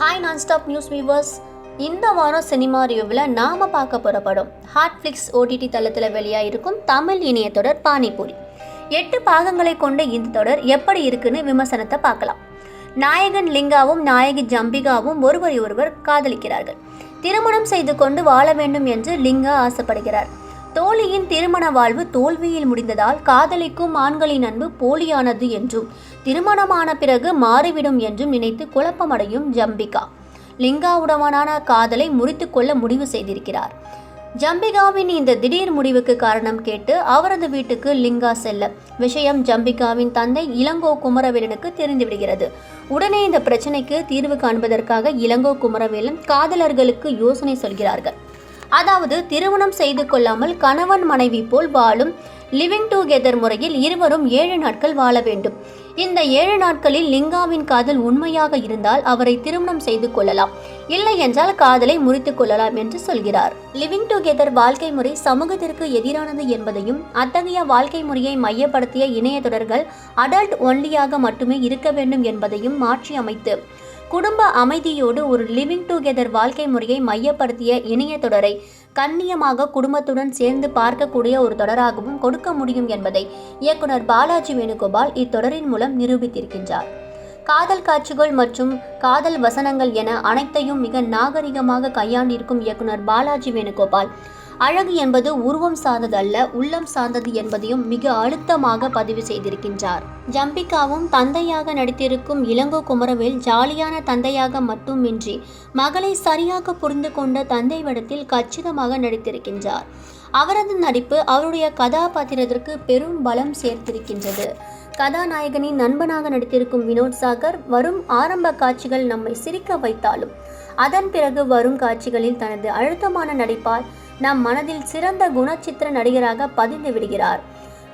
Hi நான் stop news viewers இந்த வாரம் சினிமா ரிவ்யூவில் நாம் பார்க்க போகிற படம் ஹாட்ஃப்ளிக்ஸ் ஓடிடி தளத்தில் வெளியாக இருக்கும் தமிழ் இணைய தொடர் பானிபூரி. எட்டு பாகங்களை கொண்ட இந்த தொடர் எப்படி இருக்குன்னு விமர்சனத்தை பார்க்கலாம். நாயகன் லிங்காவும் நாயகி ஜம்பிகாவும் ஒருவரை ஒருவர் காதலிக்கிறார்கள். திருமணம் செய்து கொண்டு வாழ வேண்டும் என்று லிங்கா ஆசைப்படுகிறார். தோழியின் திருமண வாழ்வு தோல்வியில் முடிந்ததால் காதலிக்கும் ஆண்களின் அன்பு போலியானது என்றும் திருமணமான பிறகு மாறிவிடும் என்றும் நினைத்து குழப்பமடையும் ஜம்பிகா. லிங்காவுடனான காதலை முறித்து கொள்ள முடிவு செய்திருக்கிறார். ஜம்பிகாவின் இந்த திடீர் முடிவுக்கு காரணம் கேட்டு அவரது வீட்டுக்கு லிங்கா செல்ல. விஷயம் ஜம்பிகாவின் தந்தை இளங்கோ குமரவேலனுக்கு தெரிந்துவிடுகிறது. உடனே இந்த பிரச்சனைக்கு தீர்வு காண்பதற்காக இளங்கோ குமரவேலன் காதலர்களுக்கு யோசனை சொல்கிறார்கள். அதாவது திருமணம் செய்து கொள்ளாமல் கணவன் மனைவி போல் வாழும் லிவிங் டுகெதர் முறையில் இருவரும் ஏழு நாட்கள் வாழ வேண்டும். இந்த ஏழு நாட்களில் லிங்காவின் காதல் உண்மையாக இருந்தால் அவரை திருமணம் செய்து கொள்ளலாம். இல்லை என்றால் காதலை முறித்துக் கொள்ளலாம் என்று சொல்கிறார். லிவிங் டுகெதர் வாழ்க்கை முறை சமூகத்திற்கு எதிரானது என்பதையும் அத்தகைய வாழ்க்கை முறையை மையப்படுத்திய இணைய தொடர்கள் அடல்ட் ஒன்லியாக மட்டுமே இருக்க வேண்டும் என்பதையும் மாற்றி அமைத்து குடும்ப அமைதியோடு ஒரு லிவிங் டுகெதர் வாழ்க்கை முறையை மையப்படுத்திய இணைய தொடரை கண்ணியமாக குடும்பத்துடன் சேர்ந்து பார்க்கக்கூடிய ஒரு தொடராகவும் கொடுக்க முடியும் என்பதை இயக்குனர் பாலாஜி வேணுகோபால் இத்தொடரின் மூலம் நிரூபித்திருக்கின்றார். காதல் காட்சிகள் மற்றும் காதல் வசனங்கள் என அனைத்தையும் மிக நாகரிகமாக கையாண்டிருக்கும் இயக்குனர் பாலாஜி வேணுகோபால் அழகு என்பது உருவம் சார்ந்தது அல்ல உள்ளம் சார்ந்தது என்பதையும் மிக அழுத்தமாக பதிவு செய்திருக்கின்றார். ஜம்பிகாவும் தந்தையாக நடித்திருக்கும் இளங்கோ குமரவேல் ஜாலியான தந்தையாக மட்டுமின்றி மகளை சரியாக புரிந்து கொண்ட தந்தை வடத்தில் கச்சிதமாக நடித்திருக்கின்றார். அவரது நடிப்பு அவருடைய கதாபாத்திரத்திற்கு பெரும் பலம் சேர்த்திருக்கின்றது. கதாநாயகனின் நண்பனாக நடித்திருக்கும் வினோத் சாகர் வரும் ஆரம்ப காட்சிகள் நம்மை சிரிக்க வைத்தாலும் அதன் பிறகு வரும் காட்சிகளில் தனது அழுத்தமான நடிப்பால் நம் மனதில் சிறந்த குணச்சித்திர நடிகராக பதிந்து விடுகிறார்.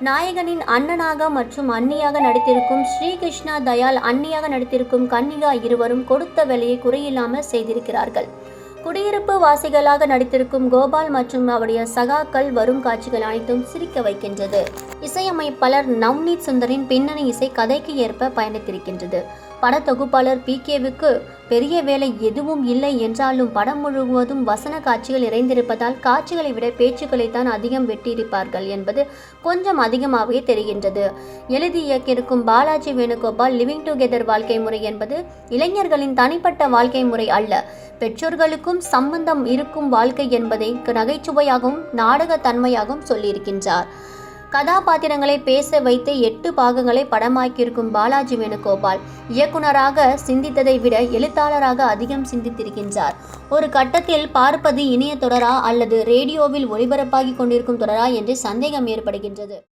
நாயகனின் அண்ணனாக மற்றும் அன்னியாக நடித்திருக்கும் ஸ்ரீகிருஷ்ணா தயால் அன்னியாக நடித்திருக்கும் கன்னிகா இருவரும் கொடுத்த வேலையை குறையில்லாமல் செய்திருக்கிறார்கள். குடியிருப்பு வாசிகளாக நடித்திருக்கும் கோபால் மற்றும் அவருடைய சகாக்கள் வரும் காட்சிகள் அனைத்தும் சிரிக்க வைக்கின்றது. இசையமைப்பாளர் நவ்னீத் சுந்தரின் பின்னணி இசை கதைக்கு ஏற்ப பயணித்திருக்கின்றது. படத்தொகுப்பாளர் பி கேவுக்கு பெரிய வேலை எதுவும் இல்லை என்றாலும் படம் முழுவதும் வசன காட்சிகள் நிறைந்திருப்பதால் காட்சிகளை விட பேச்சுக்களை தான் அதிகம் வெட்டியிருப்பார்கள் என்பது கொஞ்சம் அதிகமாகவே தெரிகின்றது. எழுதி இயக்கியிருக்கும் பாலாஜி வேணுகோபால் லிவிங் டுகெதர் வாழ்க்கை முறை என்பது இளைஞர்களின் தனிப்பட்ட வாழ்க்கை முறை அல்ல. பெற்றோர்களுக்கும் சம்பந்தம் இருக்கும் வாழ்க்கை என்பதை நகைச்சுவையாகவும் நாடகத்தன்மையாகவும் சொல்லியிருக்கின்றார். கதாபாத்திரங்களை பேச வைத்து எட்டு பாகங்களை படமாக்கியிருக்கும் பாலாஜி வேணுகோபால் இயக்குனராக சிந்தித்ததை விட எழுத்தாளராக அதிகம் சிந்தித்திருக்கின்றார். ஒரு கட்டத்தில் பார்ப்பது இணைய தொடரா அல்லது ரேடியோவில் ஒளிபரப்பாகி கொண்டிருக்கும் தொடரா என்று சந்தேகம் ஏற்படுகின்றது.